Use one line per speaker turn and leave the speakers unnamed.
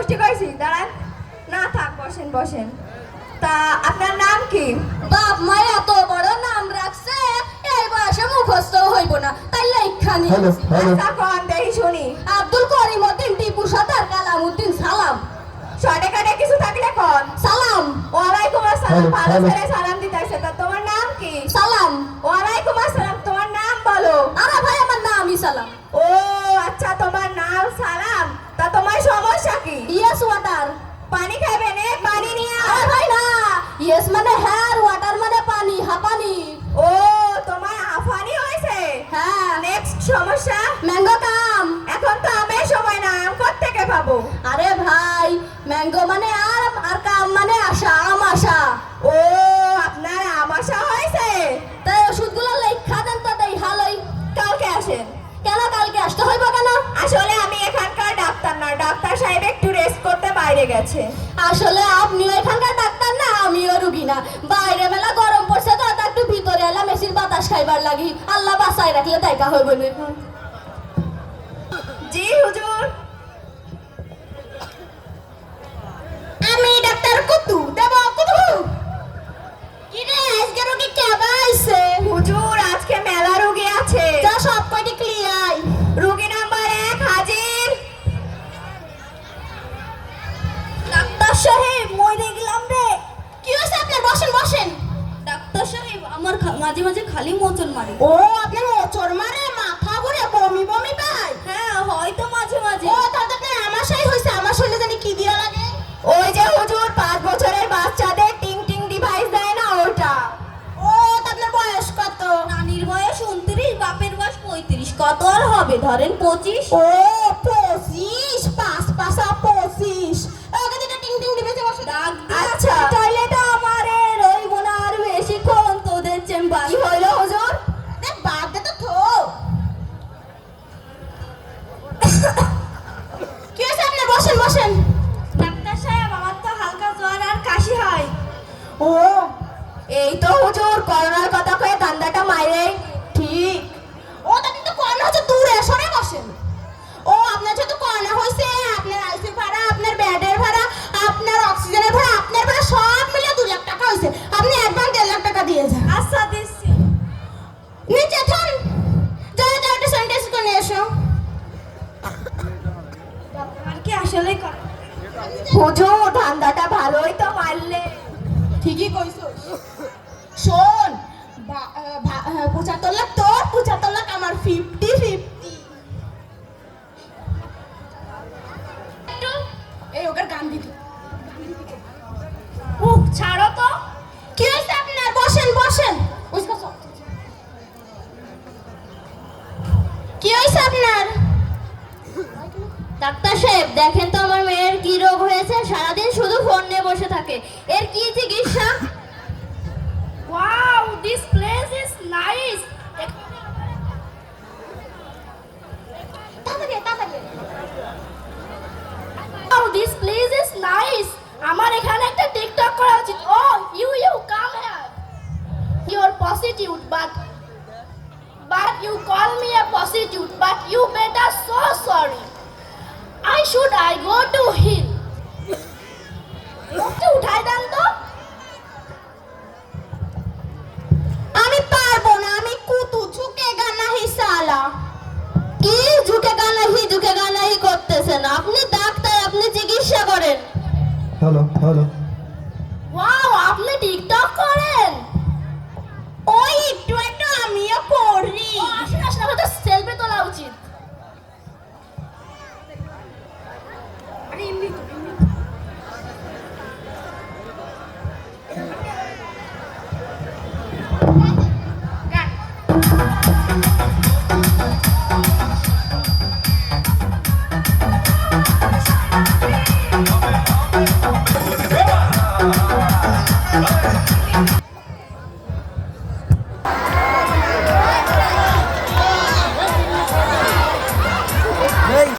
গোষ্ঠী করেছি দাঁড়ান। না থাক বসেন বসেন। তা আপনার নাম কি?
বাপ মায়ের এত বড় নাম রাখছে এই বয়সে মুখস্থ হইব না তাই লেখানি
হ্যালো হ্যালো।
আচ্ছা কন দেখি শুনি।
আব্দুল করিম উদ্দিন টিপু সর্দার কালামউদ্দিন সালাম।
শর্টে কাটে কিছু থাকলে কন।
সালাম।
ওয়ালাইকুম আসসালাম ভালো করে সালাম দিতেছে তা তোমার নাম কি?
সালাম।
ওয়ালাইকুম আসসালাম তোমার নাম বলো।
আরে ভাই আমার নামই সালাম
ও আচ্ছা তোমার নাম সালাম তা তোমার সমস্যা কি
ইয়েস ওয়াটার
পানি খাবে নে পানি নিয়ে আও।
আরে ভাই না ইয়েস মানে হ্যাঁ ওয়াটার মানে পানি হাপানি
ও তোমার আফানি হয়েছে?
হ্যাঁ।
নেক্সট সমস্যা?
Mango come.
এখন তো আমের সময় না আম থেকে পাবো?
আরে ভাই ম্যাঙ্গো মানে আম আর কাম মানে আশা আম আশা।
ও আপনার আম আশা হয়েছে?
তাই ওষুধগুলো লেখা দেন তো দেই হালই।
কালকে আসেন।
কেন কালকে আসতে হইব কেন?
আসলে আমি এখানকার ডাক্তার না ডাক্তার সাহেব একটু রেস্ট করতে বাইরে গেছে।
আসলে আপনিও এখানকার ডাক্তার আমিও রুগী না। বাইরে মেলা গরম পড়ছে, তো একটু ভিতরে এলাম, মেশিন বাতাস খাইবার লাগি। আল্লাহ বাসায় রাখলে দেখা হইব না।
জি, হুজুর।
আমি ডাক্তার কুতু, দেব আমার মাঝে মাঝে খালি মোচন মারে।
ও আপনার মোচড় মারে মাথা ঘুরে বমি বমি পায়।
হ্যাঁ হয়তো মাঝে মাঝে।
ও তাহলে তো আমাশাই হয়েছে আমার শরীরে জানি কি দিয়া লাগে।
ওই যে হুজুর পাঁচ বছরের বাচ্চাদের টিং টিং ডিভাইস দেয় না ওটা?
ও আপনার বয়স কত?
নানির বয়স উনত্রিশ বাপের বয়স পঁয়ত্রিশ। কত আর হবে? ধরেন পঁচিশ।
ও
হুজুর করোনার কথা কয়ে দান্দাটা মাইরে।
ঠিক। ও তা কিন্তু করোনা হচ্ছে দূরে সরে বসেন। ও আপনার যেহেতু করোনা হয়েছে আপনার আইসিউ ভাড়া আপনার বেডের ভাড়া আপনার অক্সিজেনের ভাড়া আপনার ভাড়া সব মিলে দু লাখ টাকা হয়েছে। আপনি অ্যাডভান্স দেড় লাখ টাকা দিয়ে যান।
আচ্ছা দিচ্ছি।
নিচে থান যাও যাও একটা স্যানিটাইজ করে এসো।
কি আসলে
হুজুর ধান্দাটা ভালোই তো।
দেখেন তো আমার মেয়ের কি রোগ হয়েছে? সারাদিন শুধু ফোন নিয়ে বসে থাকে। এর কি চিকিৎসা? Wow this place is nice this place is nice আমার এখানে একটা টিকটক করা উচিত। ও you you come here you are prostitute but but you call me a prostitute but you better so sorry I should I go to him? মুখটা উঠায় দেন তো।
আমি পারব না, আমি কুতু, ঝুঁকে গানা হিসালা
কি ঝুঁকে গানাহি ঝুঁকে গানাহি করতেছেন? আপনি ডাক্তার, আপনি চিকিৎসা করেন।
Hello hello.